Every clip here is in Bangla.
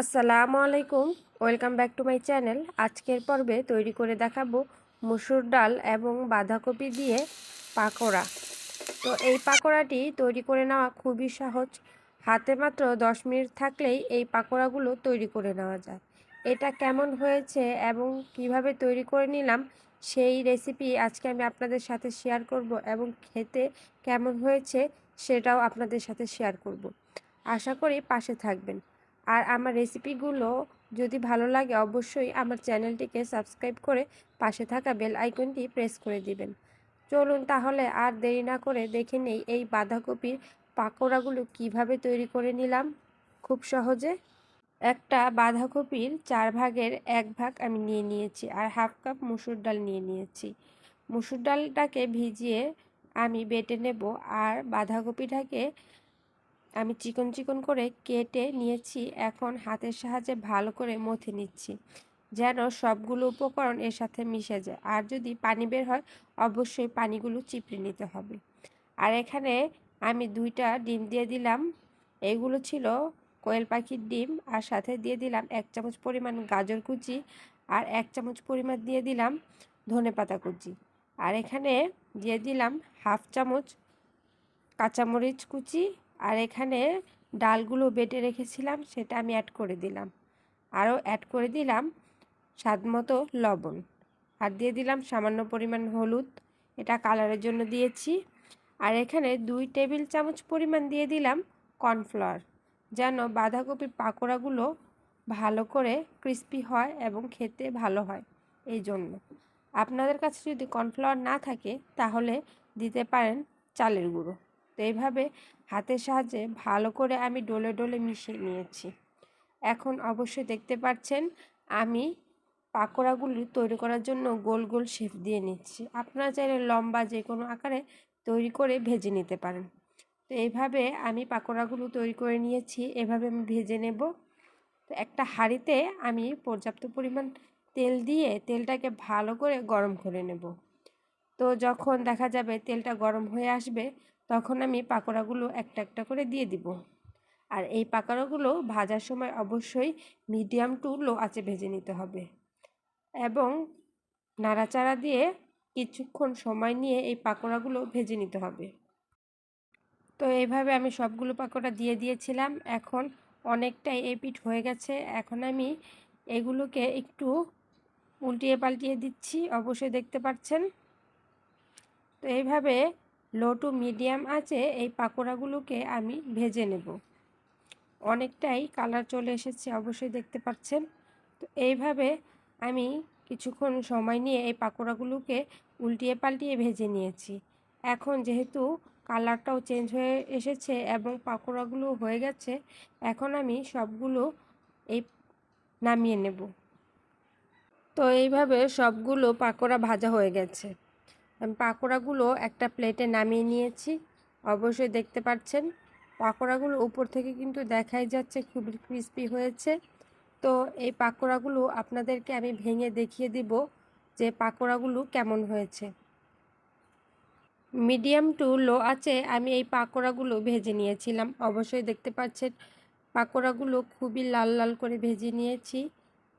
আসসালামু আলাইকুম। Welcome back to my channel. আজকের পর্বে তৈরি করে দেখাবো মুসুর ডাল এবং বাঁধাকপি দিয়ে পাকোড়া। তো এই পাকোড়াটি তৈরি করে নেওয়া খুবই সহজ। হাতে মাত্র দশ মিনিট থাকলেই এই পাকোড়াগুলো তৈরি করে নেওয়া যায়। এটা কেমন হয়েছে এবং কীভাবে তৈরি করে নিলাম সেই রেসিপি আজকে আমি আপনাদের সাথে শেয়ার করব এবং খেতে কেমন হয়েছে সেটাও আপনাদের সাথে শেয়ার করব। আশা করি পাশে থাকবেন। আর আমার রেসিপিগুলো যদি ভালো লাগে অবশ্যই আমার চ্যানেলটিকে সাবস্ক্রাইব করে পাশে থাকা বেল আইকনটি প্রেস করে দিবেন। চলুন তাহলে আর দেরি না করে দেখে নেই এই বাঁধাকপির পাকোড়াগুলো কীভাবে তৈরি করে নিলাম। খুব সহজে একটা বাঁধাকপির চার ভাগের এক ভাগ আমি নিয়ে নিয়েছি আর হাফ কাপ মুসুর ডাল নিয়ে নিয়েছি। মুসুর ডালটাকে ভিজিয়ে আমি বেটে নেব আর বাঁধাকপিটাকে আমি চিকন চিকন করে কেটে নিয়েছি, এখন হাতের সাহায্যে ভালো করে মথে নিচ্ছি, যেন সবগুলো উপকরণ এর সাথে মিশে যায়। আর যদি পানি বের হয়, অবশ্যই পানিগুলো চিপড়ে নিতে হবে। আর এখানে আমি দুইটা ডিম দিয়ে দিলাম। এগুলো ছিল কোয়েল পাখির ডিম, আর সাথে দিয়ে দিলাম এক চামচ পরিমাণ গাজর কুচি আর এক চামচ পরিমাণ দিয়ে দিলাম ধনে পাতা কুচি। আর এখানে দিয়ে দিলাম হাফ চামচ কাঁচামরিচ কুচি আর এখানে ডালগুলো বেটে রেখেছিলাম, সেটা আমি অ্যাড করে দিলাম। আরও অ্যাড করে দিলাম স্বাদ মতো লবণ। আর দিয়ে দিলাম সামান্য পরিমাণ হলুদ, এটা কালারের জন্য দিয়েছি। আর এখানে দুই টেবিল চামচ পরিমাণ দিয়ে দিলাম কর্নফ্লাওয়ার, যেন বাঁধাকপির পাকোড়াগুলো ভালো করে ক্রিস্পি হয় এবং খেতে ভালো হয় এই জন্য। আপনাদের কাছে যদি কর্নফ্লাওয়ার না থাকে, তাহলে দিতে পারেন চালের গুঁড়ো। তো এইভাবে হাতের সাহায্যে ভালো করে আমি ডলে ডলে মিশিয়ে নিয়েছি। এখন অবশ্যই দেখতে পাচ্ছেন, আমি পাকোড়াগুলি তৈরি করার জন্য গোল গোল শেপ দিয়ে নিচ্ছি। আপনারা চাইলে লম্বা যে কোনো আকারে তৈরি করে ভেজে নিতে পারেন। তো এইভাবে আমি পাকোড়াগুলো তৈরি করে নিয়েছি, এভাবে আমি ভেজে নেব। তো একটা হাঁড়িতে আমি পর্যাপ্ত পরিমাণ তেল দিয়ে তেলটাকে ভালো করে গরম করে নেব। তো যখন দেখা যাবে তেলটা গরম হয়ে আসবে তখন আমি পাকোড়াগুলো একটা একটা করে দিয়ে দিব। আর এই পাকোড়াগুলো ভাজার সময় অবশ্যই মিডিয়াম টু লো আঁচে ভেজে নিতে হবে। এবং নাড়াচাড়া দিয়ে কিছুক্ষণ সময় নিয়ে এই পাকোড়াগুলো ভেজে নিতে হবে। তো এইভাবে আমি সবগুলো পাকোড়া দিয়ে দিয়েছিলাম। এখন অনেকটাই এপিট হয়ে গেছে। এখন আমি এগুলোকে একটু উল্টিয়ে পাল্টিয়ে দিচ্ছি। অবশ্যই দেখতে পাচ্ছেন তো এইভাবে লো টু মিডিয়াম আছে, এই পাকোড়াগুলোকে আমি ভেজে নেব। অনেকটাই কালার চলে এসেছে, অবশ্যই দেখতে পাচ্ছেন। তো এইভাবে আমি কিছুক্ষণ সময় নিয়ে এই পাকোড়াগুলোকে উল্টিয়ে পাল্টিয়ে ভেজে নিয়েছি। এখন যেহেতু কালারটাও চেঞ্জ হয়ে এসেছে এবং পাকোড়াগুলো হয়ে গেছে, এখন আমি সবগুলো এই নামিয়ে নেব। তো এইভাবে সবগুলো পাকোড়া ভাজা হয়ে গেছে। আমি পাকোড়াগুলো একটা প্লেটে নামিয়ে নিয়েছি। অবশ্যই দেখতে পাচ্ছেন, পাকোড়াগুলো উপর থেকে কিন্তু দেখাই যাচ্ছে, খুবই ক্রিস্পি হয়েছে। তো এই পাকোড়াগুলো আপনাদেরকে আমি ভেঙে দেখিয়ে দিব যে পাকোড়াগুলো কেমন হয়েছে। মিডিয়াম টু লো আছে, আমি এই পাকোড়াগুলো ভেজে নিয়েছিলাম। অবশ্যই দেখতে পাচ্ছেন, পাকোড়াগুলো খুবই লাল লাল করে ভেজে নিয়েছি।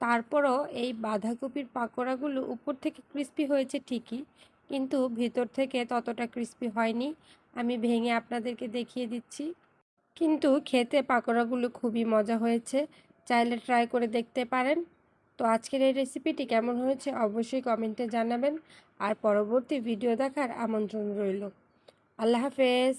তারপরও এই বাঁধাকপির পাকোড়াগুলো উপর থেকে ক্রিস্পি হয়েছে ঠিকই কিন্তু ভিতর থেকে ততটা ক্রিস্পি হয়নি। আমি ভেঙে আপনাদেরকে দেখিয়ে দিচ্ছি। কিন্তু খেতে পাকোড়াগুলো খুবই মজা হয়েছে। চাইলে ট্রাই করে দেখতে পারেন। তো আজকের এই রেসিপিটি কেমন হয়েছে অবশ্যই কমেন্টে জানাবেন। আর পরবর্তী ভিডিও দেখার আমন্ত্রণ রইল। আল্লাহ হাফেজ!